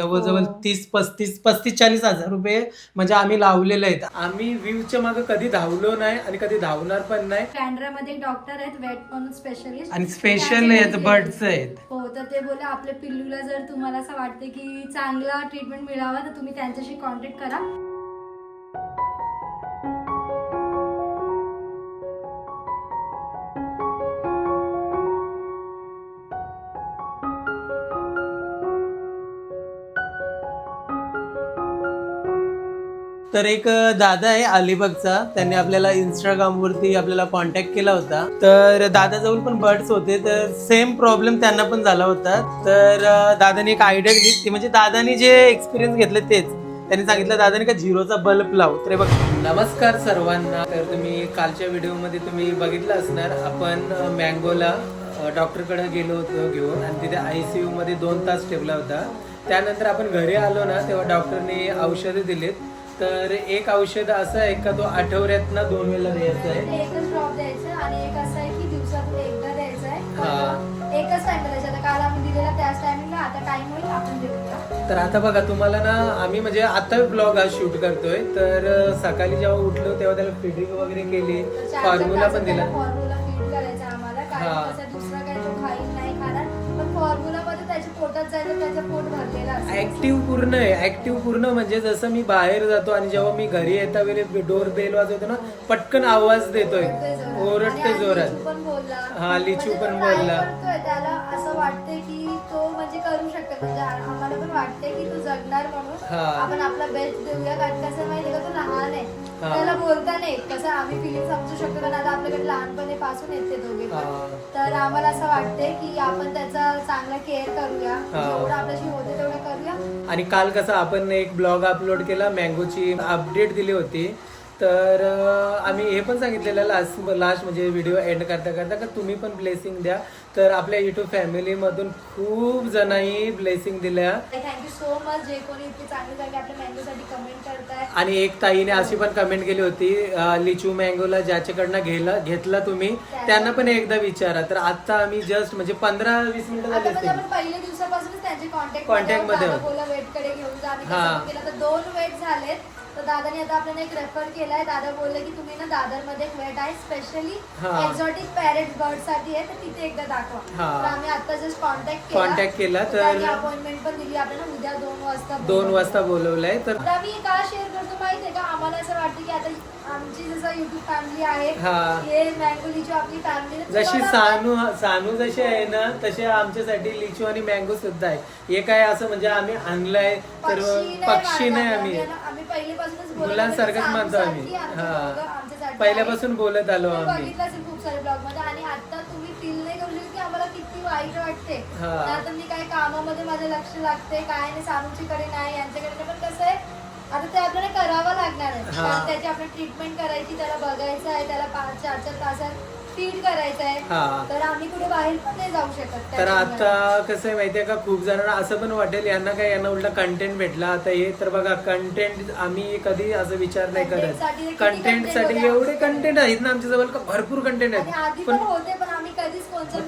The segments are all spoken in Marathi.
जवळजवळ हो. तीस पस्तीस पस्तीस चाळीस हजार रुपये म्हणजे आम्ही लावलेले आहेत. आम्ही व्ह्यूच्या मागे कधी धावलो नाही आणि कधी धावणार पण नाही. कॅनड्रामध्ये एक डॉक्टर आहेत वेट म्हणून स्पेशलिस्ट आणि स्पेशल आहेत बर्ड्स आहेत. हो तर ते बोले आपल्या पिल्लूला जर तुम्हाला असं वाटते की चांगला ट्रीटमेंट मिळावा तर तुम्ही त्यांच्याशी कॉन्टॅक्ट करा. तर एक दादा आहे अलिबागचा. त्यांनी आपल्याला इंस्टाग्राम वरती आपल्याला कॉन्टॅक्ट केला होता. तर दादाजवळ पण बर्ड्स होते. तर सेम प्रॉब्लेम त्यांना पण झाला होता. तर अं, दादाने एक आयडिया दिली. ती म्हणजे दादानी जे एक्सपिरियन्स घेतले तेच. त्यांनी सांगितलं दादाने का झिरोचा बल्ब लाव. तर बघ. नमस्कार सर्वांना. तर तुम्ही कालच्या व्हिडिओमध्ये तुम्ही बघितलं असणार. आपण मँगोला डॉक्टरकडे गेलो होतो घेऊन आणि तिथे आय सी मध्ये दोन तास ठेवला होता. त्यानंतर आपण घरी आलो ना तेव्हा डॉक्टरने औषधं दिलीत. तर एक औषध असं आहे का तो आठवड्यात दोन वेळेला द्यायचं आहे? ते एकच ड्रॉप द्यायचं आणि एक असं आहे की दिवसातून एकदा द्यायचं आहे. हा. पण एकच टाइम द्यायचं आता काल आम्ही दिलेला त्याच टायमिंगला आता टाइम होईल आपण देऊया. तर आता बघा तुम्हाला ना आम्ही म्हणजे आता ब्लॉग हा शूट करतोय. तर सकाळी जेव्हा उठलो तेव्हा त्याला फिडिंग वगैरे केली. फॉर्म्युला पण दिला. फॉर्म्युला फीड करायचा आम्हाला. हा. कारण दुसरा काही तो खाईल नाही खाणार. पण फॉर्म्युला मध्ये त्याच्या पोटात जायचं त्याचं पोट भरलेलं असतं ऍक्टिव्ह पूर्ण आहे ऍक्टिव्ह पूर्ण म्हणजे जसं मी बाहेर जातो आणि जेव्हा मी घरी येता वेळी डोर बेल वाजवतो ना पटकन आवाज देतोय ओरडते आणि जोरात लिचू पण बोलला हा, लिचू म्हणजे तो पण बोलला. करतोय, त्याला असं वाटतंय की तो म्हणजे करू शकतो म्हणजे आ- आम्हाला पण वाटतंय की तो जगणार म्हणून हा. आपण आपला बेस्ट देऊया कारण कसं माहितीये का तो लहान आहे हा. त्याला बोलता नाही. कसं आम्ही फिलिंग समजू शकतो कारण आता आपल्याकडे लहानपणीपासून येते दोघे पण. हा. तर आम्हाला असं वाटतंय की आपण त्याचा चांगला केअर करूया. जेवढं आपल्याशी होते तेवढं करूया. आणि काल कसं आपण एक ब्लॉग अपलोड केला मँगोची अपडेट दिली होती. तर आम्ही हे पण सांगितलेलं लास्ट लास्ट म्हणजे व्हिडिओ एंड करता करता का तुम्ही पण ब्लेसिंग द्या. तर आपल्या युट्यूब फॅमिलीमधून खूप जणांनी ब्लेसिंग दिल्या थँक्यू सो मच जे कोणी इतके चांगले चांगले आपल्या मॅंगोसाठी कमेंट करताय आणि एक ताईने अशी पण कमेंट केली होती अं, लिचू मँगोला ज्याच्याकडनं घेला घेतला तुम्ही त्यांना पण एकदा विचारा तर आता आम्ही जस्ट म्हणजे पंधरा वीस मिनिटं झाली आता म्हणजे असतील. आपण पहिल्या दिवसापासूनच त्यांचे कॉन्टॅक्ट Contact मध्ये. बोला वेटकडे घेऊन जा आम्ही हा. कसं केलं तर दोन वेट झालेत तर दादाने आता आपल्याला एक रेफर केलाय दादा बोलले की तुम्ही ना दादरमध्ये एक वेट आहे स्पेशली हा. एक्झॉटिक पॅरेट बर्डसाठी आहे तर तिथे एकदा दाखवा हा. तर आम्ही आता जस्ट कॉन्टॅक्ट Contact केला तर- अपॉइंटमेंट पण दिली आपल्याला उद्या दोन वाजता दोन. वाजता बोलवलंय तर तर आम्ही का शेअर करतो माहितीये का आम्हाला असं वाटतं की आता आमची जसं युट्यूब फॅमिली आहे हा. हे मँगोलीची आपली फॅमिली जशी सानू सानू जशी आहे ना तसे आमच्यासाठी लिचू आणि मँगो सुद्धा आहे हे काय असं म्हणजे आम्ही आणलंय तर पक्षी नाही आम्ही आम्ही पहिल्यापासूनच बोलत मुलांसारखंच मानतो आम्ही. आमचं हा. पहिल्यापासून बोलत आलो. तुम्ही आम्ही बघितलं असेल खूप सारे ब्लॉगमध्ये आणि आता तुम्ही फील नाही करू शकत की आम्हाला किती वाईट वाटते हा. आता मी काय कामामध्ये माझं लक्ष लागते काय नाही सानूची कडे नाही यांच्याकडे नाही. पण कसं आहे आता ते आपल्याला करावं लागणार आहे. त्याची आपली ट्रीटमेंट करायची त्याला बघायचं आहे त्याला पाच चार चार तासात फीड करायचं आहे. तर आम्ही कुठे बाहेर पण नाही जाऊ शकत तर त्याच्यामुळे. आता कसं आहे माहितीये का खूप जणांना असं पण वाटेल यांना काय यांना उलटा कंटेंट भेटला. आता हे तर बघा कंटेंट आम्ही कधी असं विचार नाही करत. कंटेंटसाठी एवढे. कंटेंट आहेत ना आमच्या जवळ का भरपूर कंटेंट आहेत. पण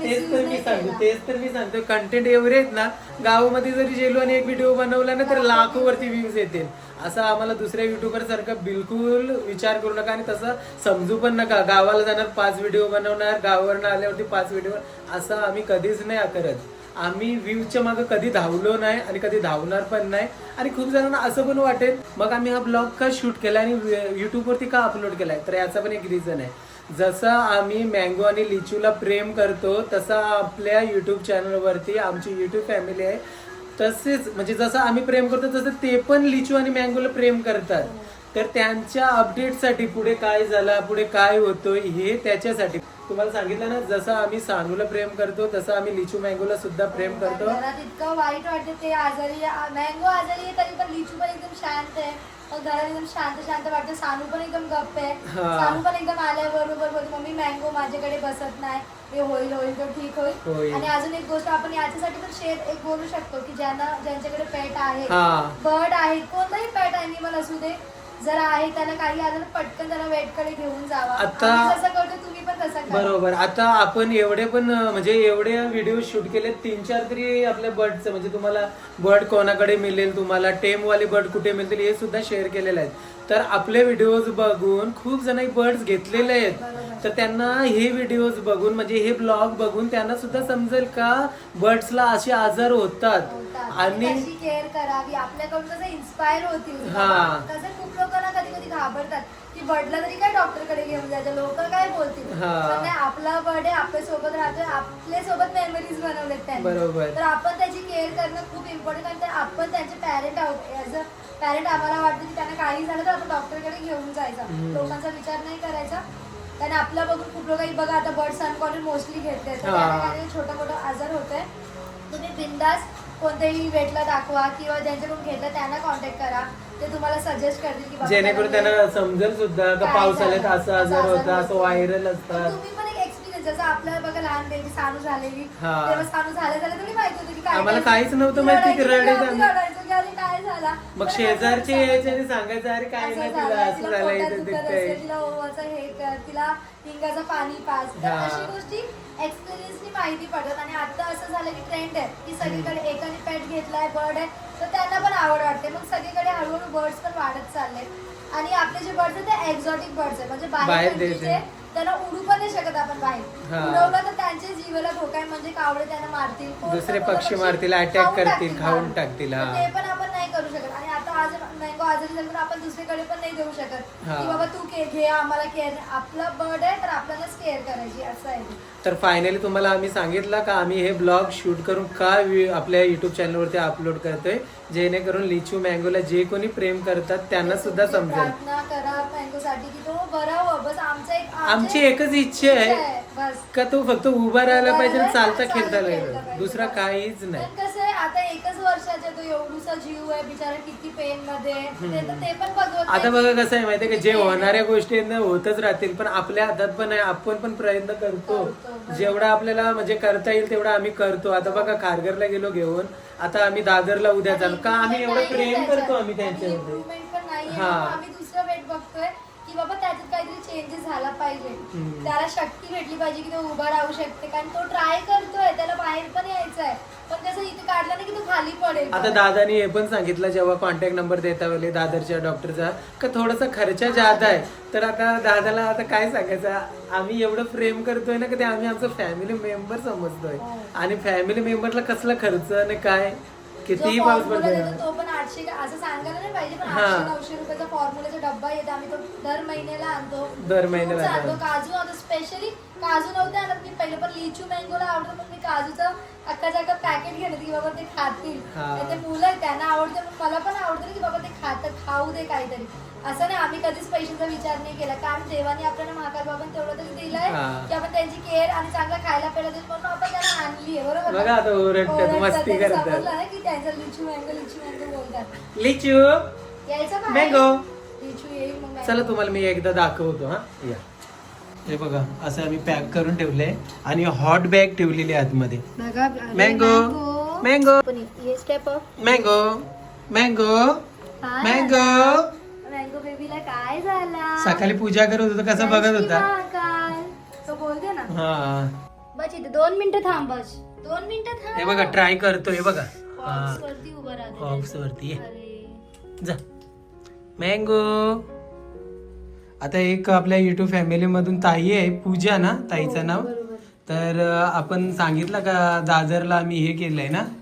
तेच तर मी सांगतो तेच तर मी सांगतो. कंटेंट एवढे आहेत ना गावामध्ये जरी गेलो आणि एक व्हिडिओ बनवला ना तर लाखो वरती व्ह्यूज येतील. असं आम्हाला दुसऱ्या युट्यूबर सारखं बिलकुल विचार करू नका आणि तसं समजू पण नका. गावाला जाणार पाच व्हिडिओ बनवणार गावावरनं आल्यावरती पाच व्हिडिओ असं आम्ही कधीच नाही करत आम्ही व्ह्यूजच्या मागं कधी धावलो नाही आणि कधी धावणार पण नाही. आणि खूप जणांना असं पण वाटेल मग आम्ही हा ब्लॉग का शूट केला आणि युट्यूबवरती का अपलोड केलाय? तर याचा पण एक रिझन आहे. जसं आम्ही मँगो आणि लिचूला प्रेम करतो तसं आपल्या युट्यूब चॅनलवरती आमची युट्यूब फॅमिली आहे. तसेच म्हणजे जसं आम्ही प्रेम करतो तसं ते पण लिचू आणि मँगोला प्रेम करतात. तर त्यांच्या अपडेटसाठी पुढे काय झाला पुढे काय होतोय हे त्याच्यासाठी. तुम्हाला सांगितलं ना जसं आम्ही सानूला प्रेम करतो तसं आम्ही लिचू मँगोला सुद्धा प्रेम करतो. इतकं वाईट वाटतं ते आजारी मँगो आजारी आहे तरी पण लिचू पण एकदम शांत आहे. मग घरात एकदम शांत शांत वाटतं। सानू पण एकदम गप्प आहे। हा. सानू पण एकदम आल्या बरोबर बोलते मम्मी मँगो माझ्याकडे बसत नाही. हे होईल होईल तो ठीक होईल. होईल. आणि अजून एक गोष्ट आपण याच्यासाठी पण शेअर एक बोलू शकतो की ज्यांना ज्यांच्याकडे पेट आहे हा। बर्ड आहे कोणताही पेट अॅनिमल असू दे जर आहे त्याला काही पटकन वेटकडे घेऊन जावा. आता- आम्ही जसं करतो तुम्ही पण तसं करा. बरोबर. आता आपण एवढे पण अं, म्हणजे एवढे व्हिडिओ शूट केले तीन चार तरी आपल्या बर्डचं म्हणजे तुम्हाला बर्ड कोणाकडे मिळेल तुम्हाला टेम वाले बर्ड कुठे मिळतील हे सुद्धा शेअर केलेले आहेत. तर आपले व्हिडिओज बघून खूप जण बर्ड्स घेतलेले आहेत. तर त्यांना हे व्हिडिओज बघून म्हणजे हे ब्लॉग बघून त्यांना सुद्धा समजेल का बर्ड्सला असे आजार होतात. आणि कशी केअर करावी. आपल्याकडून कसं इन्स्पायर होतील. हा. कसं खूप लोकांना कधी कधी घाबरतात की बर्डला तरी काय डॉक्टरकडे घेऊन जायचं लोक काय बोलतील? हा. पण नाही आपला आहे आपल्यासोबत राहतोय आपल्यासोबत मेमरीज बनवलेत त्यांनी. तर आपण त्याची केअर करणं खूप इम्पॉर्टंट आणि ते आपण त्यांचे पॅरेंट आहोत. ऍज अ पॅरेंट आम्हाला वाटतं की त्यांना काही झालं तर आपण डॉक्टरकडे घेऊन जायचा. लोकांचा विचार नाही करायचा. कारण आपला बघून खूप लोक बघा आता बर्ड सनकॉर्न मोस्टली घेतले छोटा मोठा आजार होतोय. तुम्ही बिंदास कोणत्याही वेटला दाखवा किंवा ज्यांच्याकडून घेतलं त्यांना कॉन्टॅक्ट करा. ते तुम्हाला सजेस्ट करतील की बाबा जेणेकरून त्यांना समजेल सुद्धा का काय पावसाळ्यात झालं, असं आजार होता असं व्हायरल असतात तुम्ही पण एक जसं आपल्याला बघा लहान बेबी सानू झालेली हा. तेव्हा सानू झालं झालं थोडी माहिती होतं की काय आम्हाला काहीच नव्हतं माहिती की रडायची, रडेल आम्ही आम्ही. रडायचो की अरे काय झाला? मग शेजारचे यायचे आणि सांगायचं अरे काय नाही तिला झालं, असं तिला झालं इथं ओवाचं हे कर तिला हिंगाचं पाणी पास तर हा. अशी गोष्टी एक्सपिरियन्सनी माहिती पडतात आणि आता असं झालं की ट्रेंड आहे की सगळीकडे एकाने पेट घेतलाय बर्ड आहे. तर त्यांना पण आवड वाटते. मग सगळीकडे हळूहळू बर्ड्स पण वाढत चालले आणि आपले जे बर्ड्स आहेत ते एक्झॉटिक बर्ड्स आहेत. म्हणजे बाहेर बाहेर देश countryचे, त्यांना उडू पण नाही शकत आपण बाहेर हा. उडवलं तर त्यांच्या जीवाला धोका आहे म्हणजे कावडे त्यांना मारतील कोण- दुसरे पक्षी पक्षी मारतील, attack खाऊन करतील, टाकतील, खाऊन हा. टाकतील, तर हा. ते पण आपण नाही करू शकत आणि आजारी झालं तर आपण दुसरीकडे पण नाही देऊ शकत. हा. की बाबा तू के घे आम्हाला केअर आपला बर्ड आहे तर आपल्यालाच केअर करायची असं आहे ते. तर फायनली तुम्हाला आम्ही सांगितलं का आम्ही हे ब्लॉग शूट करून का वि- आपल्या युट्यूब चॅनलवरती अपलोड करतोय? जेणेकरून लिचू मँगोला जे कोणी प्रेम करतात त्यांना सुद्धा तुम्ही समजेल. प्रार्थना करा मँगो साठी की तो बरा हो. बस आमचा एक आमची एकच इच्छा आहे बस. का तो फक्त उभा राहायला पाहिजे आणि चालता खेळता पाहिजे. दुसरा काहीच नाही. पण कसं आहे आता एकच वर्षाचा तो एवढूसा जीव आहे बिचारा किती पेन मध्ये आहे. ते तर ते पण बघवत आता नाही. बघा कसं आहे माहितीये का जे होणाऱ्या गोष्टी आहेत ना होतच राहतील पण आपल्या हातात पण आहे आपण पण प्रयत्न करतो करतो, जेवढा आपल्याला म्हणजे करता येईल तेवढा आम्ही करतो आता बघा खारघरला गेलो घेऊन आता आम्ही दादरला उद्या चालू का आम्ही एवढं प्रेम. करतो आम्ही आणि त्यांच्यामध्ये improvement पण नाहीये. हा. आम्ही दुसरं बघतोय की बाबा त्याच्यात काहीतरी चेंजेस झाला पाहिजे. हम्म. त्याला शक्ती भेटली पाहिजे की तो उभा राहू शकते. कारण तो ट्राय करतोय त्याला बाहेर पण यायचं आहे पण कसं इथे काढलं नाही की तो खाली पडेल. आता दादानी हे पण सांगितलं जेव्हा कॉन्टॅक्ट नंबर देता वेळी दादरच्या डॉक्टरचा का थोडासा खर्च जादा आहे. तर आता दादाला आता काय सांगायचं? आम्ही एवढं प्रेम करतोय ना की ते आम्ही आमचं फॅमिली मेंबर समजतोय. हो. आणि फॅमिली मेंबरला कसला खर्च आणि काय? कितीही पाऊस पडतो तो पण आठशे का- असं सांगायला नाही पाहिजे पण हा. आठशे नऊशे रुपयाचा फॉर्म्युलाचा डब्बा येतो आम्ही तो दर महिन्याला आणतो दर महिन्याला आणतो आणतो. काजू आणतो स्पेशली काजू नव्हते आणत मी पहिले पण लिचू मँगोला आवडतं पण मी काजूचं अख्खा पॅकेट घेणं की बाबा ते खातील हा. ते मुलं आहेत त्यांना आवडते पण मला पण आवडतं ना की बाबा ते खातात खाऊ दे काहीतरी असं नाही आम्ही कधीच पैशाचा विचार नाही केला. कारण देवाने आपल्याला महाकाल बाबा तेवढं तरी दिलंय हा. की आपण त्यांची केअर आणि चांगला खायला प्यायला देतो म्हणून आपण त्यांना आणली आहे बरोबर ना? बघा आता ओरडतात, ओरडतात, मस्ती त्यांनी करतात. समजलं ना की त्यांचं लिचू मँगो लिचू मँगो बोलतात. लिचू यायचं बाहेर. मँगो. लिचू येईल मग mango. चला तुम्हाला मी एकदा दाखवतो हा. या. हे बघा असं आम्ही पॅक करून ठेवलंय आणि हॉट बॅग ठेवलेली आहे आतमध्ये. बघा, अरे मँगो. मँगो. पण हे step up mango. Mango. Mango. बेबीला काय झाला? सकाळी पूजा करत होता कसं बघत होता? काय तो बोलते ना. हा. बस इथे दोन मिनिटं थांब बस. दोन मिनिटं थांब. हे बघा ट्राय करतो हे बघा. Box वरती उभं राहते बॉक्स वरती. ये. अरे. जा. मँगो आता एक आपल्या युट्यूब फॅमिली मधून ताई आहे पूजा ना ताईचं नाव. बरोबर. तर अं, आपण सांगितलं का दादरला आम्ही हे केलंय ना? हो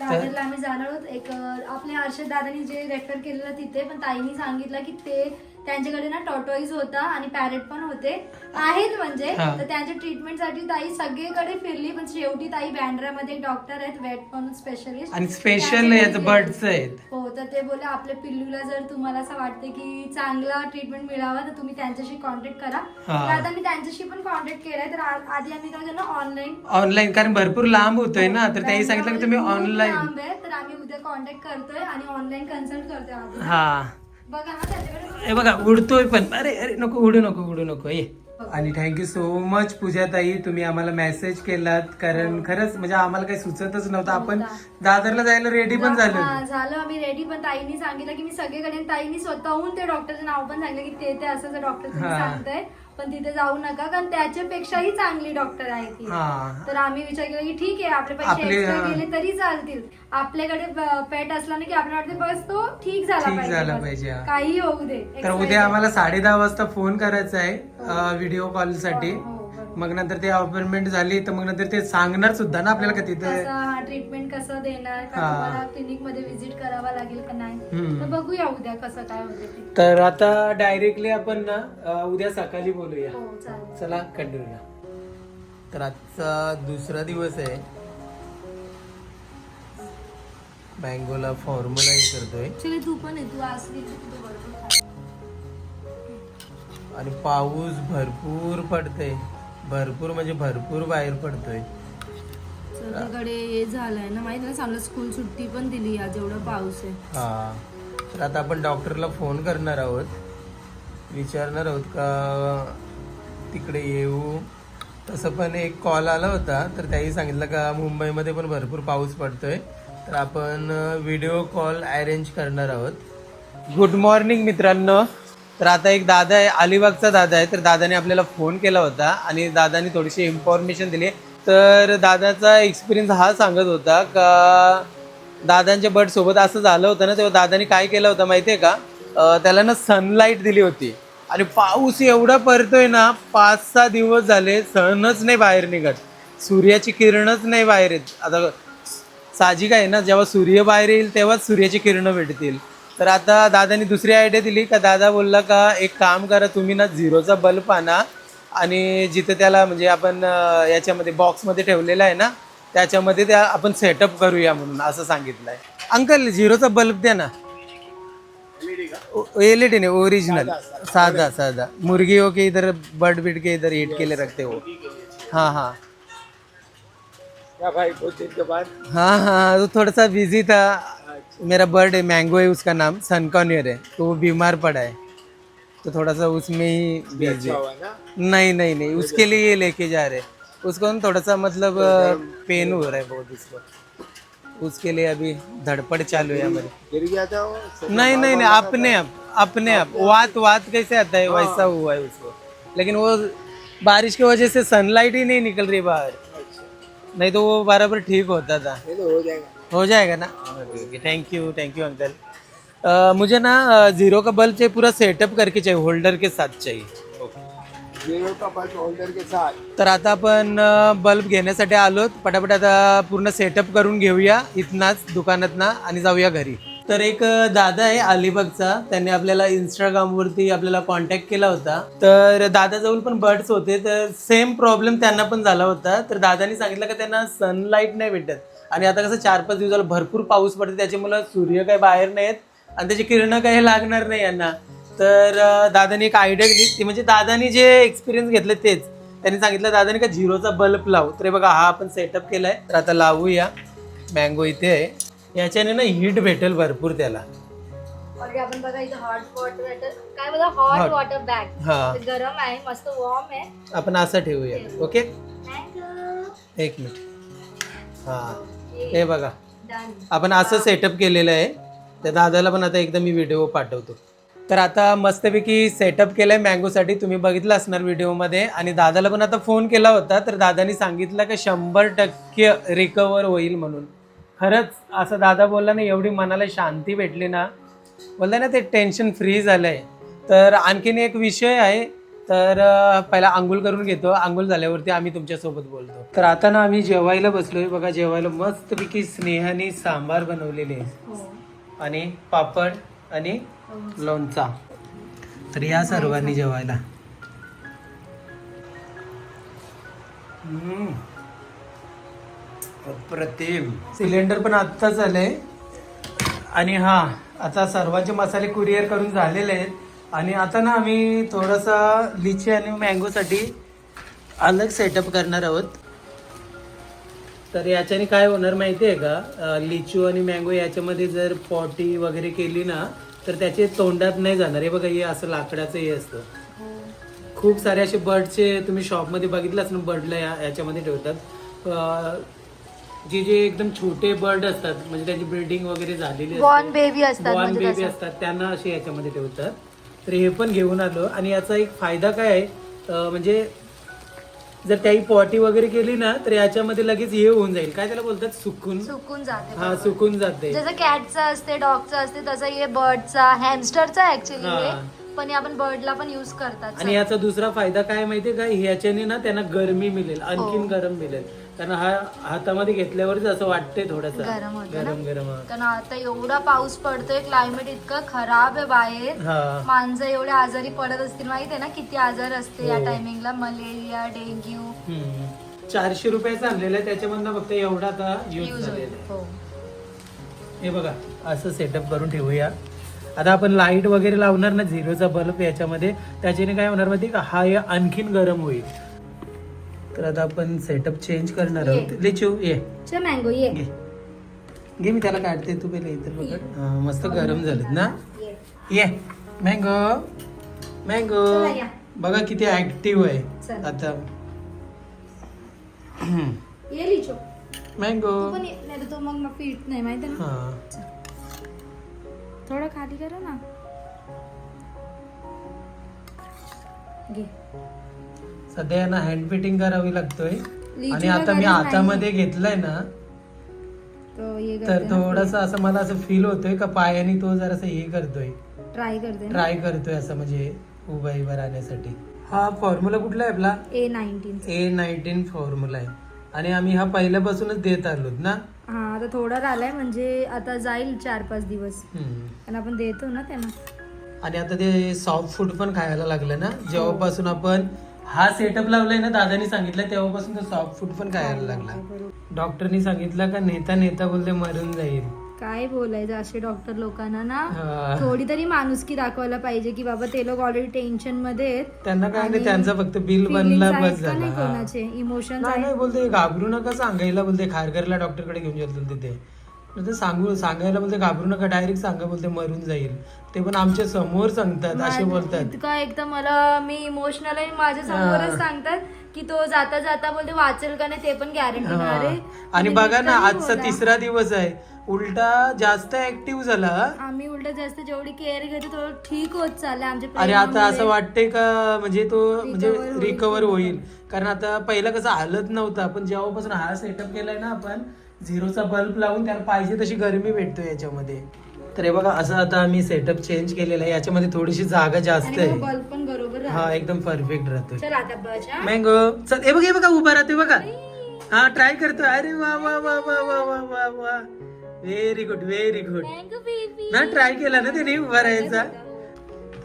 दादरला आम्ही जाणार आहोत. एक आपल्या हर्षद दादानी जे रेफर केलेलं तिथे पण ताईनी सांगितलं की ते त्यांच्याकडे ना टॉटॉईज होता आणि पॅरेट पण होते. आहेत म्हणजे हा. तर त्यांच्या ट्रीटमेंटसाठी ताई सगळीकडे फिरली पण शेवटी ताई बँड्रामध्ये डॉक्टर आहेत वेट म्हणून स्पेशलिस्ट आणि स्पेशल याचं बर्डचं आहेत हो तर ते बोले आपल्या पिल्लूला जर तुम्हाला असं वाटतं की चांगला ट्रीटमेंट मिळावा तर तुम्ही त्यांच्याशी कॉन्टॅक्ट करा. हा. तर आता मी त्यांच्याशी पण कॉन्टॅक्ट केलाय तर आ- आधी आम्ही काय त्यांना ऑनलाईन ऑनलाईन कारण भरपूर लांब होतोय ना तर त्याही सांगितलं की तुम्ही ऑनलाईन लांब आहे तर आम्ही उद्या कॉन्टॅक्ट करतोय आणि ऑनलाईन कन्सल्ट करतोय आधी. हा. हा हे बघा उडतोय पण. अरे अरे नको उडू नको उडू नको ये. आणि थँक्यू सो मच पूजाताई. तुम्ही आम्हाला मेसेज केलात. कारण खरंच म्हणजे आम्हाला काही सुचतच नव्हतं. आपण दादरला जायला रेडी पण झालो हा, झालं. आम्ही रेडी पण ताईंनी सांगितलं की मी सगळीकडे ताईंनी स्वतःहून ते डॉक्टरचं नाव पण सांगितलं की ते ते असं डॉक्टर तुम्ही हा. सांगताय. पण तिथे जाऊ नका कारण त्याच्यापेक्षाही चांगली डॉक्टर आहे ती हा तर आम्ही विचार केला की ठीक आहे आपले पैसे आपले, हा. गेले तरी चालतील आपल्याकडे पेट असला ना की आपण वाटते बस तो ठीक झाला ठीक पाहिजे झाला बस. पाहिजे, हा. काही होऊ दे तर. उद्या आम्हाला साडे दहा वाजता फोन करायचा आहे व्हिडिओ कॉलसाठी हो, हो. मग नंतर ते अपॉइंटमेंट झाली तर मग नंतर ते सांगणार सुद्धा ना आपल्याला का तिथे? कसं हा ट्रीटमेंट कसं देणार? का हा. तुम्हाला क्लिनिकमध्ये व्हिजिट करावा लागेल का नाही? हम्म. तर बघूया उद्या कसं काय होते ते. तर आता डायरेक्टली आपण ना अं, उद्या सकाळी बोलूया. हो चालेल. चला कंटिन्यू तर आजचा दुसरा दिवस आहे. मँगोला फॉर्म्युला करतोय तू पण आहे तू असली की तू बरोबर खा. आणि पाऊस भरपूर पडतोय. भरपूर म्हणजे भरपूर बाहेर पडतोय. सगळीकडे हे झालंय ना माहिती ना चांगलं स्कूल सुट्टी पण दिली आज एवढा पाऊस आहे. हा. तर आता आपण डॉक्टरला फोन करणार आहोत. विचारणार आहोत का तिकडे येऊ? तसं पण एक कॉल आला होता तर त्याही सांगितलं का मुंबईमध्ये पण भरपूर पाऊस पडतोय. तर आपण व्हिडिओ कॉल अरेंज करणार आहोत. गुड मॉर्निंग मित्रांनो. तर आता एक दादा आहे अलिबागचा दादा आहे. तर दादाने आपल्याला फोन केला होता आणि दादाने थोडीशी इन्फॉर्मेशन दिली. तर दादाचा एक्सपिरियन्स हा सांगत होता का दादांच्या बट सोबत असं झालं होतं ना तेव्हा दादाने काय केलं होतं माहिती आहे का त्याला ना सनलाईट दिली होती. आणि पाऊस एवढा पडतोय ना पाच सहा दिवस झाले सणच नाही बाहेर निघत. सूर्याची किरणच नाही बाहेर येत. आता साहजिक आहे ना जेव्हा सूर्य बाहेर येईल तेव्हाच सूर्याची किरणं भेटतील. तर आता दादानी दुसरी आयडिया दिली का दादा बोलला का एक काम करा तुम्ही ना झिरोचा बल्ब आणा. आणि जिथे त्याला म्हणजे आपण याच्यामध्ये बॉक्समध्ये ठेवलेला आहे ना त्याच्यामध्ये त्या आपण सेटअप करूया म्हणून असं सांगितलंय. अंकल झिरोचा बल्ब द्या ना. एल ई डी नहीं ओरिजिनल. सादा सादा मुर्गियों के इधर बर्ड बिट के इधर हीट के लिए रखते हो. हाँ हाँ. क्या भाई बहुत दिन के बाद? हाँ हाँ वो थोड़ा सा बिजी था. मेरा बर्ड है मैंगो है उसका नाम सनकॉनियर है तो वो बीमार पड़ा है। तो थोड़ा सा उसमें ही बिज़ी अच्छा नहीं नहीं नहीं उसके लिए ये लेके जा रहे उसको ना थोड़ा सा मतलब पेन हो रहा है बहुत उसको उसके लिए अभी धड़पड़ चालू है हमारी। गिर गया था वो? नहीं नहीं नहीं अपने आप अपने आप। वात वात कैसे आता है वैसा हुआ है उसको। लेकिन वो बारिश की वजह से सनलाइट ही नहीं निकल रही बाहर। नहीं तो वो बराबर ठीक होता था। ये तो हो जाएगा। हो जाएगा ना? Thank you thank you uncle अ, मुझे ना अ, जीरो का बल्ब चाहिए पूरा सेटअप करके चाहिए होल्डर के साथ चाहिए। जीरो का बल्ब होल्डर के साथ? तर आता आपण अ, बल्ब घेण्यासाठी आलो पटापट आता पूर्ण सेटअप करून घेऊया इथनाच दुकानात ना आणि जाऊया घरी. तर एक अ, दादा आहे अलिबागचा. त्यांनी आपल्याला इंस्टाग्राम वरती आपल्याला कॉन्टॅक्ट केला होता. तर दादाजवळ पण बर्ड्स होते. तर सेम प्रॉब्लेम त्यांना पण झाला होता. तर दादानी सांगितलं का त्यांना सनलाईट नाही भेटत. आणि आता कसं चार पाच दिवसाला भरपूर पाऊस पडते त्याच्यामुळे सूर्य काही बाहेर नाही येत आणि त्याची किरणं काही लागणार नाही यांना. तर दादानी एक आयडिया दिली ती म्हणजे दादानी जे एक्सपिरियन्स घेतले तेच. त्यांनी सांगितलं दादानी का झिरोचा बल्ब लावू? तर हे बघा हा आपण सेटअप केलाय. तर आता लावूया. मँगो इथे आहे. याच्याने ना हीट भेटेल भरपूर त्याला. ऑलरेडी आपण बघा इथं हॉट वॉटर काय बघा हॉट Hot. वॉटर बॅग हा. गरम आहे मस्त वॉर्म आहे. आपण असं ठेवूया. ओके एक मिनिट हा. हे बघा. आपण असं सेटअप केलेलं आहे. त्या दादाला पण आता एकदा मी व्हिडिओ पाठवतो. तर आता मस्तपैकी सेटअप केलंय मँगोसाठी तुम्ही बघितलं असणार व्हिडिओमध्ये आणि दादाला पण आता फोन केला होता. तर दादानी सांगितलं की शंभर टक्के रिकवर होईल म्हणून. खरंच असं दादा बोलला ना एवढी मनाला शांती भेटली ना. बोलला ना ते टेन्शन फ्री झालंय. तर आणखीन एक विषय आहे. तर पहिला आंघोळ करून घेतो. आंघोळ झाल्यावरती आम्ही तुमच्यासोबत बोलतो. तर आता ना आम्ही जेवायला बसलोय. बघा जेवायला मस्तपैकी स्नेहाने सांबार बनवलेले आहे हो. आणि पापड आणि लोणचा. तर या सर्वांनी जेवायला. हम्म. अप्रतिम. सिलेंडर पण आत्ताच आलंय. आणि हा आता सर्वांचे मसाले कुरिअर करून झालेले आहेत. आणि आता ना आम्ही थोडासा लिची आणि मँगोसाठी अलग सेटअप करणार आहोत. तर याच्याने काय होणार माहिती आहे का लिचू आणि मँगो याच्यामध्ये जर पॉटी वगैरे केली ना तर त्याचे तोंडात नाही जाणार. हे बघा हे असं लाकडाचं हे असतं. खूप सारे असे बर्डचे तुम्ही शॉपमध्ये बघितलंच ना बर्डला या याच्यामध्ये ठेवतात. जे जे एकदम छोटे बर्ड असतात म्हणजे त्यांची ब्रीडिंग वगैरे झालेली बॉर्न बेबी असतात बॉर्न म्हणजे बेबी. असतात त्यांना असे याच्यामध्ये ठेवतात. तर हे पण घेऊन आलो. आणि याचा एक फायदा काय आहे म्हणजे जर त्याही पॉटी वगैरे केली ना तर याच्यामध्ये लगेच हे होऊन जाईल. काय त्याला बोलतात? सुकून. सुकून जाते हा बरोबर. सुकून जाते. जसं कॅटचा असते डॉगचा असते तसं हे बर्डचा हॅमस्टरचा ऍक्च्युली हा. हे पण हे आपण बर्डला पण युज करतात आणि याचा दुसरा फायदा काय माहितीये का? ह्याच्याने ना त्यांना गरमी मिळेल आणखीन हो. गरम मिळेल. कारण हा हातामध्ये घेतल्यावरच असं वाटते थोडस. गरम होतं ना? गरम गरम हा. कारण आता एवढा पाऊस पडतोय क्लायमेट इतकं खराब आहे बाहेर. हा. माणसं एवढे आजारी पडत असतील माहिती आहे ना? किती आजार असते या हो. टायमिंगला मलेरिया डेंग्यू. हम्म. चारशे रुपयाचं आणलेलं आहे त्याच्यामधनं फक्त एवढा आता यूज यूज झालेला होईल आहे. हो. हे बघा असं सेटअप करून ठेवूया. आता आपण लाइट वगैरे लावणार ना झिरोचा बल्ब याच्यामध्ये त्याच्याने काय होणार माहिती का? हा या आणखीन गरम होईल. तर आता आपण सेटअप चेंज करणार आहोत. लिचू ये. मँगो ये. घे. मी त्याला काढते तू पहिले हा, मस्त गरम झालेत ना? ये. Mango mango. बघा किती ऍक्टिव्ह आहे. आता. ये लिचो. मँगो मग पीठ नाही माहिती हा. थोडं खाली करा ना. घे. सध्या यांना हँड फिटिंग करावी लागतोय. आणि आता मी नाही. हातामध्ये घेतलाय ना तो ये तर थोडस असं मला असं फील होतोय का पायाने तो जरासं हे करतोय. ट्राय करते ना. ट्राय करतोय असं म्हणजे उभा उभा राहण्यासाठी. हा फॉर्म्युला कुठला आहे आपला? A nineteen A nineteen formula आहे. आणि आम्ही हा पहिल्यापासूनच देत आलो ना? हा आता थोडा राहिलाय म्हणजे आता जाईल चार पाच दिवस हम्म. कारण आपण देतो ना त्यांना आणि आता ते सॉफ्ट फूड पण खायला लागलं ना जेव्हापासून आपण हा सेटअप लावलाय ना दादानी सांगितलं तेव्हापासून तो सॉफ्ट फूड पण खायला लागला बरोबर. डॉक्टरनी सांगितलं का नेता नेता बोलते मरून जाईल काय बोलायचं असे डॉक्टर लोकांना ना. थोडी तरी माणुसकी दाखवायला पाहिजे की बाबा ते लोक ऑलरेडी टेन्शनमध्ये. त्यांना काय नाही त्यांचं फक्त बिल बनला बस झाला. कोणाचे नाही आहेत बोलते घाबरू नका सांगायला बोलते खारघरला डॉक्टरकडे घेऊन गेलो तिथे सांगू सांगायला बोलते घाबरू नका डायरेक्ट सांगा बोलते मरून जाईल ते पण आमच्यासमोर सांगतात असे बोलतात इतकं एकदम मला मी इमोशनल आहे माझ्या समोरच. सांगतात की तो जाता जाता बोलते वाचेल का नाही ते पण गॅरंटी. अरे आणि बघा ना आजचा. तिसरा दिवस आहे उलटा जास्त ऍक्टिव्ह झाला आम्ही उलट जास्त जेवढी केअर घेतो थोडं ठीक होत चाललंय आमच्या अरे आता असं. वाटतंय का म्हणजे तो म्हणजे. रिकवर होईल कारण आता पहिला कसं हालत नव्हता पण जेव्हापासून हा सेटअप केलाय ना आपण झिरोचा बल्ब लावून त्याला पाहिजे तशी गरमी भेटतो याच्यामध्ये तर हे बघा असं आता आम्ही सेटअप चेंज केलेला आहे. याच्यामध्ये थोडीशी जागा जास्त आहे. बल्ब पण बरोबर हा राहतो. एकदम परफेक्ट राहतोय. चल आता बस. मँगो चल हे बघ हे बघा उभा राहतोय बघा. हा ट्राय करतोय. अरे वा वा वा वा वा वा वा वा. Very good very good. ना ट्राय केला ना त्याने उभा राहायचा.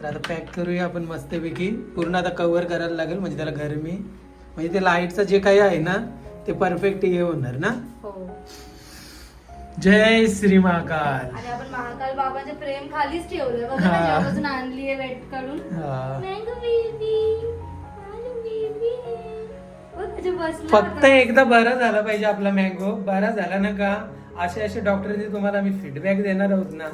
तर आता पॅक करूया आपण मस्तपैकी. पूर्ण आता कव्हर करायला लागेल म्हणजे त्याला गरमी. म्हणजे ते लाईटचं जे काही आहे ना ते परफेक्ट हे होणार ना? हो. जय श्री महाकाल. आणि आपण महाकाल बाबांचे प्रेम खालीच ठेवलं बघा हा. ना जेव्हापासून आणली आहे वेट काढून हा. Mango baby baby. बसला फक्त. एकदा बरा झाला पाहिजे आपला मँगो. बरा झाला ना का? असे असे डॉक्टरचे तुम्हाला आम्ही फीडबॅक देणार आहोत ना.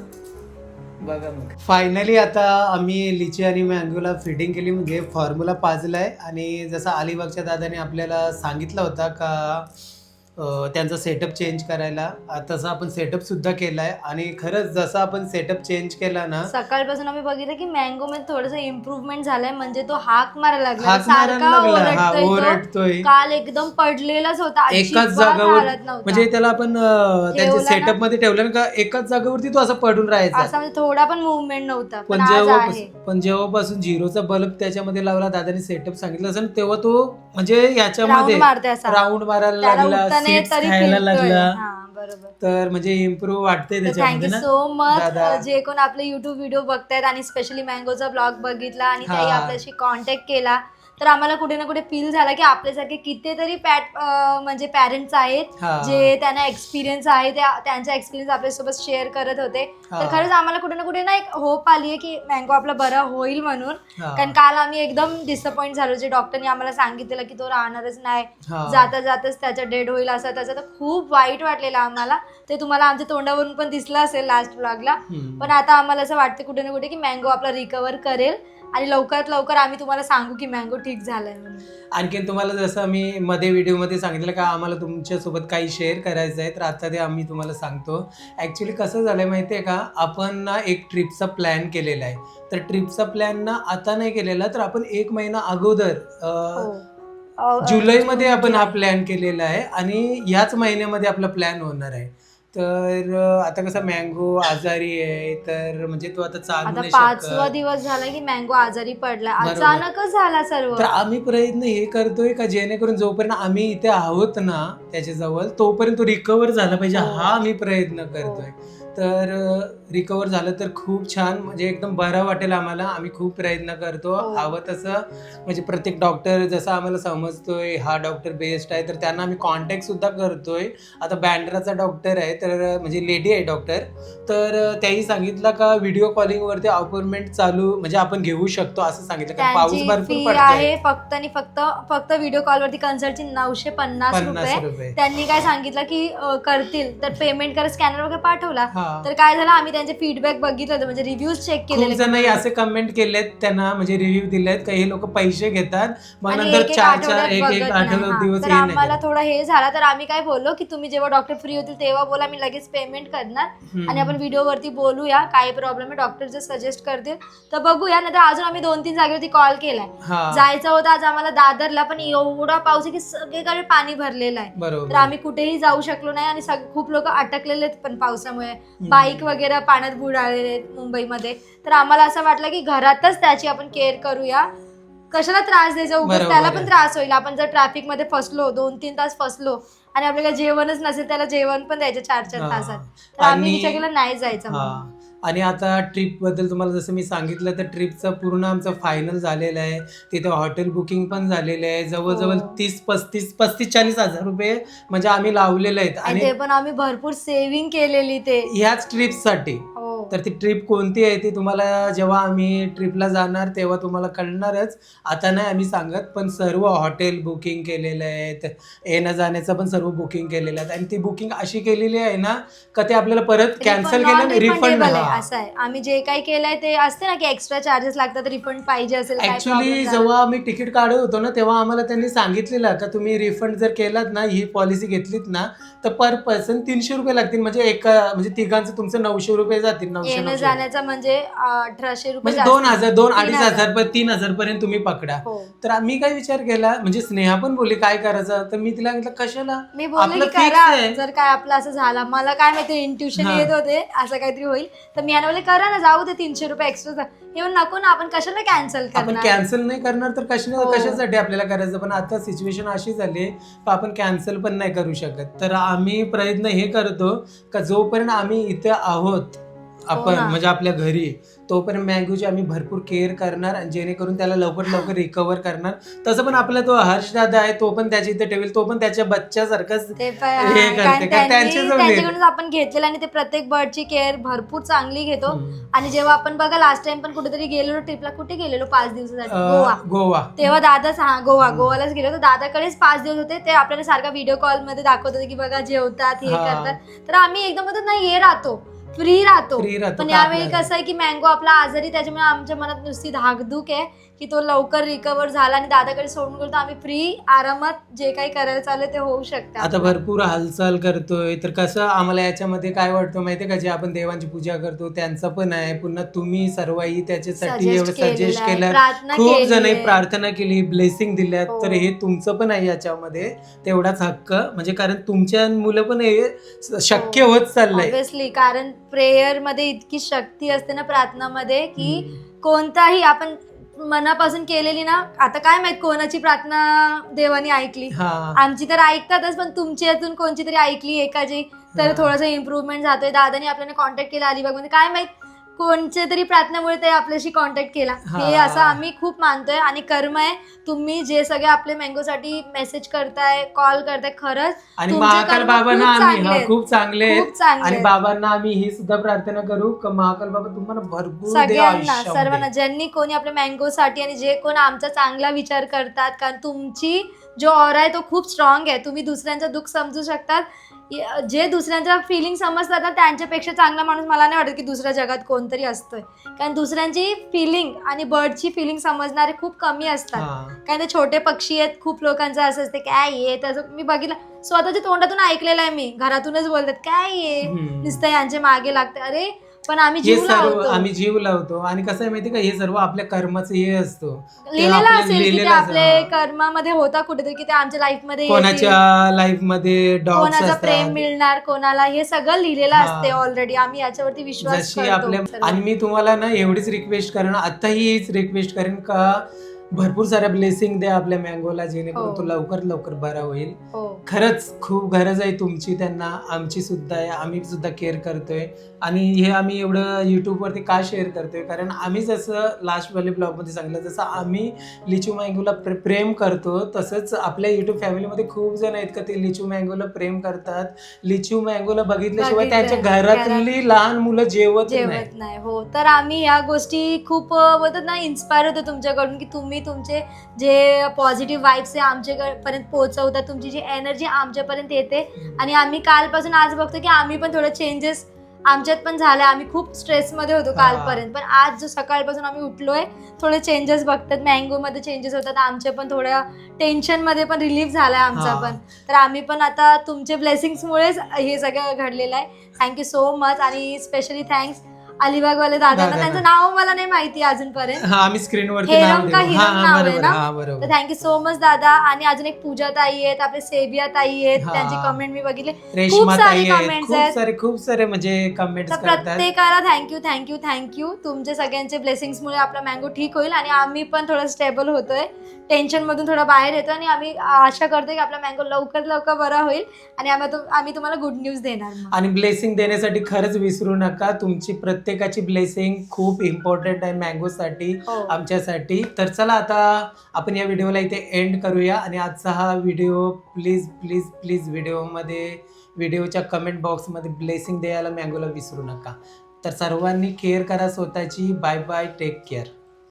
बघा मग. फायनली आता आम्ही लिची आणि मँगोला फिटिंग केली. म्हणजे फॉर्म्युला पाजलाय. आणि जसं अलिबागच्या दादाने आपल्याला सांगितलं होता का त्यांचा सेटअप चेंज करायला. तसं आपण सेटअप सुद्धा केलाय. आणि खरंच जसं आपण सेटअप चेंज केला ना सकाळपासून आम्ही बघितलं की मँगो मध्ये थोडस इम्प्रुव्हमेंट झालंय. म्हणजे तो हाक मारायला लागला. हाक मारायला सारखा लागला, हा, ओरडतोय तो. काल एकदम पडलेलाच होता. एकाच अजिबात जागावर हालत नव्हता. म्हणजे त्याला आपण अं, त्यांच्या ठेवला ना? सेटअपमध्ये ठेवलं ना का एकाच जागेवरती तो असं पडून राहायचा. असा म्हणजे थोडा पण मुवमेंट नव्हता. पण पण आज आहे. जेव्हा पण जेव्हापासून झिरोचा बल्ब त्याच्यामध्ये लावला दादानी सेटअप सांगितलं असेल तेव्हा तो म्हणजे याच्यामध्ये Round मारते असा. राऊंड मारायला त्याला लागला उठताना seats तरी खायला फिरतोय. लागला हा, बरोबर तर म्हणजे इम्प्रूव्ह वाटते थँक्यू त्याच्यामध्ये ना सो मच जे कोण आपले युट्यूब व्हिडिओ बघतायत आणि स्पेशली मँगोचा ब्लॉग बघितला आणि त्याही हा. आपल्याशी कॉन्टॅक्ट केला तर आम्हाला कुठे ना कुठे फील झाला की आपल्यासारखे कितीतरी पॅट म्हणजे पॅरेंट्स आहेत हा. जे त्यांना एक्सपिरियन्स आहे त्या त्यांचा एक्सपिरियन्स आपल्यासोबत शेअर करत होते हा. तर खरंच आम्हाला कुठे ना कुठे ना एक होप आली आहे की मँगो आपला बरा होईल म्हणून हा. कारण काल आम्ही एकदम डिसअपॉइंट झालो जे डॉक्टरनी आम्हाला सांगितलेलं की तो राहणारच नाही हा. जाता जाताच त्याचा डेड होईल असं त्याचं तर खूप वाईट वाटलेलं आम्हाला ते तुम्हाला आमच्या तोंडावरून पण दिसलं असेल लास्ट ब्लॉगला हम्म. पण आता आम्हाला असं वाटतं कुठे ना कुठे की मँगो आपला रिकवर करेल आणि लवकरात लवकर आम्ही तुम्हाला सांगू की मँगो ठीक झालाय म्हणून आणखीन तुम्हाला जसं मी मध्ये व्हिडिओमध्ये सांगितलं का आम्हाला तुमच्यासोबत काही शेअर करायचं आहे तर आता ते आम्ही तुम्हाला सांगतो ॲक्च्युली कसं झालं माहिती आहे का आपण ना एक ट्रिपचा प्लॅन केलेला आहे तर ट्रिपचा प्लॅन ना आता नाही केलेला तर आपण एक महिना अगोदर अं, हो. अ, जुलैमध्ये आपण हा. प्लॅन केलेला आहे आणि ह्याच महिन्यामध्ये आपला प्लॅन होणार आहे तर आता कसं मँगो आजारी आहे तर म्हणजे तो आता चालू आता नाही पाचवा शकत दिवस झाला की मँगो आजारी पडला बरोबर. अचानकच झाला सर्व तर आम्ही प्रयत्न हे करतोय का जेणेकरून जोपर्यंत आम्ही इथे आहोत ना त्याच्याजवळ तोपर्यंत तो रिकवर झाला पाहिजे हो. हा आम्ही प्रयत्न करतोय तर रिकवर झालं तर खूप छान. म्हणजे एकदम बरं वाटेल आम्हाला. आम्ही खूप प्रयत्न करतो. हो. हवं तसं. म्हणजे प्रत्येक डॉक्टर जसं आम्हाला समजतोय हा डॉक्टर बेस्ट आहे तर त्यांना आम्ही कॉन्टॅक्ट सुद्धा करतोय. आता बँड्राचा डॉक्टर आहे तर म्हणजे लेडी आहे डॉक्टर तर त्याही सांगितलं का व्हिडिओ कॉलिंगवरती अपॉइंटमेंट चालू म्हणजे आपण घेऊ शकतो असं सांगितलं. कारण पाऊस भरपूर आहे फक्त आणि फक्त फक्त व्हिडिओ कॉलवरती कन्सल्टची नऊशे पन्नास रुपये. त्यांनी काय सांगितलं की करतील. तर पेमेंट कर स्कॅनर वगैरे पाठवला. हा. तर काय झालं आम्ही त्यांचे फीडबॅक बघितले होते म्हणजे रिव्ह्यूज चेक खूप केलेले जणही असे कमेंट केलेत त्यांना म्हणजे रिव्ह्यू दिलेत का हे लोक पैसे घेतात मग आणि नंतर चार चार आठवड्यात एक एक बघत नाही. आठवड्यात हा. दिवस तर हे नाही आम्हाला करत. थोडं हे झाला तर आम्ही काय बोललो की तुम्ही जेव्हा डॉक्टर फ्री होतील तेव्हा बोला मी लगेच पेमेंट करणार. हम्म. आणि आपण व्हिडिओ वरती बोलूया काय प्रॉब्लेम आहे डॉक्टर जर सजेस्ट करतील. तर बघूया नाही तर अजून आम्ही दोन तीन जागेवरती कॉल केलाय. हा. जायचं होतं आज आम्हाला दादरला पण एवढा पाऊस आहे की सगळीकडे पाणी भरलेलं आहे. तर बरोबर. आम्ही कुठेही जाऊ शकलो नाही आणि सग- खूप लोक अटकलेले आहेत पण पावसामुळे. बाईक वगैरे पाण्यात बुडालेले आहेत मुंबईमध्ये. तर आम्हाला असं वाटलं की घरातच त्याची आपण केअर करूया. कशाला त्रास द्यायचा उगाच? बरोबर. त्याला आहे. पण त्रास होईल. आपण जर ट्रॅफिकमध्ये फसलो दोन तीन तास फसलो आणि आपल्याला जेवणच नसेल त्याला जेवण पण द्यायचं चार चार हा. तासात. तर आम्ही आणि- विचार केला नाही जायचं म्हणून. हा आणि आता ट्रिपबद्दल तुम्हाला जसं मी सांगितलं तर ट्रिपचं पूर्ण आमचं फायनल झालेलं आहे. तिथे हॉटेल बुकिंग पण झालेलं आहे. जवळजवळ हो. तीस पस्तीस पस्तीस चाळीस हजार रुपये म्हणजे आम्ही लावलेले आहेत. आणि ते पण आम्ही भरपूर सेव्हिंग केलेली ते. ह्याच ट्रिपसाठी हो. तर ती ट्रिप कोणती आहे ती तुम्हाला जेव्हा आम्ही ट्रिपला जाणार तेव्हा तुम्हाला कळणारच. आता नाही आम्ही सांगत पण सर्व हॉटेल बुकिंग केलेलं आहेत. येण्या जाण्याचं पण सर्व बुकिंग केलेलं आहे आणि ती बुकिंग अशी केलेली आहे ना का ते आपल्याला परत कॅन्सल केलं रिफंड असं आहे आम्ही जे काही केलंय ते असते ना की एक्स्ट्रा चार्जेस लागतात रिफंड पाहिजे असेल काय ऍक्च्युली problem झाला. जेव्हा आम्ही तिकीट काढत होतो ना तेव्हा आम्हाला त्यांनी सांगितलेलं का तुम्ही रिफंड जर केलात ना ही पॉलिसी घेतलीत ना तर पर पर्सन तीनशे रुपये लागतील. म्हणजे एका म्हणजे तिघांचं तुमचं नऊशे रुपये जातील नऊशे येणं नऊशे जाण्याचा म्हणजे अठराशे रुपये म्हणजे जास्त. दोन हजार दोन तीन अडीच हजार पर्यंत तीन हजार पर्यंत तुम्ही पकडा. हो. तर आम्ही काय विचार केला म्हणजे स्नेहा पण बोलली काय करायचं? तर मी तिला सांगितलं कशाला? मी बोलले आपलं की fix करा आहे. जर काय आपलं असं झालं. मला काय माहिती इंट्युशन हा. येत होते असं काहीतरी होईल. तर मी यांना बोलले करा ना जाऊ दे तीनशे रुपये एक्स्ट्रा हे पण नको ना आपण कशाला कॅन्सल आपण करणार? कॅन्सल नाही करणार तर कशा हो. कशासाठी आपल्याला करायचं? पण आता सिच्युएशन अशी झाली का आपण कॅन्सल पण नाही करू शकत. तर आम्ही प्रयत्न हे करतो का जोपर्यंत आम्ही इथे आहोत आपण ना. म्हणजे आपल्या घरी तोपर्यंत मॅंगोची आम्ही भरपूर केअर करणार आणि जेणेकरून त्याला लवकर लवकर रिकवर करणार. तसं पण आपला तो हर्ष दादा आहे तो पण त्याच्या इथे ठेवेल तो पण त्याच्या बच्च्यासारखाच ते पण हे करते, कारण कारण त्यांनी- त्यांच्याजवळ आहे. त्यांच्याकडून आपण घेतलेलं आणि ते प्रत्येक बर्डची केअर भरपूर चांगली घेतो. हम्म. आणि जेव्हा आपण बघा लास्ट टाइम पण कुठेतरी गेलेलो ट्रिपला कुठे गेलेलो? पाच दिवसासाठी. गोवा अं, गोवा. तेव्हा दादाच हा गोवा. गोवालाच गेलो. तर दादाकडेच पाच दिवस होते. ते आपल्याला सारखा व्हिडिओ कॉलमध्ये दाखवत होते की बघा जेवतात हे हा. करतात. तर आम्ही एकदम म्हणतो नाही हे राहतो. फ्री राहतो फ्री राहतो पण यावेळी? कसं आहे की मँगो आपला आजारी त्याच्यामुळे आमच्या मनात नुसती धाकधूक आहे की तो लवकर रिकवर झाला आणि दादाकडे सोडून गेलो तर आम्ही फ्री आरामात जे काही करायला चालू ते होऊ शकते आता भरपूर हालचाल करतोय तर कसं आम्हाला याच्यामध्ये काय वाटतं माहितीये का जे आपण देवांची पूजा करतो त्यांचं पण आहे पुन्हा तुम्ही सर्वही त्याच्यासाठी Suggest एवढं केलेलं सजेस्ट आहे, केलं प्रार्थना खूप जण. प्रार्थना केली ब्लेसिंग दिल्यात हो. तर हे तुमचं पण आहे याच्यामध्ये तेवढाच हक्क म्हणजे कारण तुमच्या मुलं पण हे शक्य हो. होत चाललंय ऑब्विसली कारण प्रेयरमध्ये इतकी शक्ती असते ना प्रार्थनामध्ये की हम्म. कोणताही आपण मनापासून केलेली ना आता काय माहीत कोणाची प्रार्थना देवानी ऐकली. हा. आमची तर ऐकतातच पण तुमची अजून कोणची तरी ऐकली एकाची तर हा. थोडंसं इम्प्रुव्हमेंट जातोय. दादानी आपल्याला कॉन्टॅक्ट केला अलिबागमध्ये काय माहीत कोणच्या तरी प्रार्थनेमुळे ते आपल्याशी कॉन्टॅक्ट केला हे हा. असं आम्ही खूप मानतोय आणि कर्म आहे तुम्ही जे सगळे आपले मँगो साठी मेसेज करताय कॉल करताय खरंच आणि तुमचे महाकाल कर्म बाबांना खूप आम्ही चांगले हा आहेत. खूप चांगले आहेत खूप चांगले आणि. बाबांना आम्ही ही सुद्धा प्रार्थना करू का महाकाल बाबा तुम्हाला भरपूर दे सगळ्यांना आयुष्यामध्ये. सर्वांना ज्यांनी कोणी आपल्या मँगो साठी आणि जे कोण आमचा चांगला विचार करतात कारण तुमची जो ऑर आहे तो खूप स्ट्रॉंग आहे तुम्ही दुसऱ्यांचं दुःख समजू शकतात जे दुसऱ्यांच्या फिलिंग समजतात ना त्यांच्यापेक्षा चांगला माणूस मला नाही वाटत की दुसऱ्या जगात कोणतरी असतोय. कारण दुसऱ्यांची फिलिंग आणि बर्डची फिलिंग समजणारे खूप कमी असतात. कारण ते छोटे पक्षी आहेत खूप लोकांचं असं असते काय ये? त्याचं मी बघितलं. स्वतःच्या तोंडातून ऐकलेलं आहे मी. घरातूनच बोलतात काय ये. नुसतं यांचे मागे लागते. अरे पण आम्ही हे जीव सर्व लावतो. आम्ही जीव लावतो. आणि कसं आहे माहिती का? हे सर्व आपल्या कर्माचं हे असतो. ते लिहिलेलं आपल्या असेल की ते लिहिलेलं असतं. आपले कर्मामध्ये होता कुठेतरी की ते आमच्या लाईफमध्ये येतील. कोणाच्या लाईफमध्ये डॉग्स कोणाचं प्रेम असतात मिळणार कोणाला हे सगळं लिहिलेलं हा. असते ऑलरेडी आम्ही याच्यावरती विश्वास जशी आपल्या करतो. आणि मी तुम्हाला ना एवढीच रिक्वेस्ट करेन आताही हीच रिक्वेस्ट करेन का भरपूर साऱ्या ब्लेसिंग द्या आपल्या मँगोला जेणेकरून हो. तो लवकर लवकर बरा होईल. हो. खरंच खूप गरज आहे तुमची त्यांना आमची सुद्धा आहे. आम्ही सुद्धा केअर करतोय. आणि हे आम्ही एवढं युट्यूबवरती का शेअर करतोय? कारण आम्ही जसं लास्ट वाले ब्लॉगमध्ये सांगितलं जसं आम्ही लिचू मँगोला प्रे- प्रेम करतो तसंच आपल्या युट्यूब फॅमिलीमध्ये खूप जण आहेत का ते लिचू मँगोला प्रेम करतात. लिचू मँगोला बघितल्याशिवाय बघितलं. त्यांच्या घरातली लहान मुलं जेवत नाही जेवत नाही. हो. तर आम्ही या गोष्टी खूप अं, बोलतात ना इन्स्पायर होतो तुमच्याकडून की तुम्ही तुमचे जे पॉझिटिव्ह वाईब्स आहे आमच्यापर्यंत पोहोचवता तुमची जी एनर्जी आमच्यापर्यंत येते. आणि आम्ही कालपासून आज बघतो की आम्ही पण थोडं चेंजेस आमच्यात पण झालं आम्ही खूप स्ट्रेसमध्ये होतो. कालपर्यंत. पण आज जो सकाळपासून आम्ही उठलोय थोडे चेंजेस बघतात. मँगोमध्ये चेंजेस होतात. आमच्या पण थोड्या टेन्शनमध्ये पण रिलीफ झालाय आमचा. पण. तर आम्ही पण आता तुमचे ब्लेसिंग्समुळेच हे सगळं घडलेलं आहे. थँक्यू सो मच आणि स्पेशली थँक्स अलिबागवाले दादांना दादांना. त्यांचं नाव मला नाही माहिती अजूनपर्यंत हा आम्ही हेरम नाव का हिरम नाव आहे ना? हा तर बरोबर थँक्यू सो मच दादा आणि अजून एक पूजा ताई आहेत आपले सेबिया ताई आहेत हा. त्यांचे कमेंट मी बघितले रेश्मा सारे ताई आहेत comments खूप आहेत. सारे खूप सारे म्हणजे कमेंट्स तर करतात प्रत्येकाला थँक्यू थँक्यू थँक्यू तुमचे सगळ्यांचे ब्लेसिंग्समुळे आपला मँगो ठीक होईल आणि आम्ही पण थोडं स्टेबल होतोय टेन्शन मधून थोडं बाहेर येतो आणि आम्ही आशा करतोय की आपला मँगो लवकर लवकर बरा होईल आणि आम्ही तुम्हाला गुड न्यूज देणार मग. आणि ब्लेसिंग देण्यासाठी खरंच विसरू नका. तुमची प्रत्येकाची ब्लेसिंग खूप इम्पॉर्टंट आहे मँगोसाठी हो. आमच्यासाठी. तर चला आता आपण या व्हिडिओला इथे एंड करूया आणि आजचा हा व्हिडिओ प्लीज प्लीज प्लीज व्हिडिओमध्ये व्हिडिओच्या कमेंट बॉक्समध्ये ब्लेसिंग द्यायला मँगोला विसरू नका. तर सर्वांनी केअर करा स्वतःची. Bye bye take care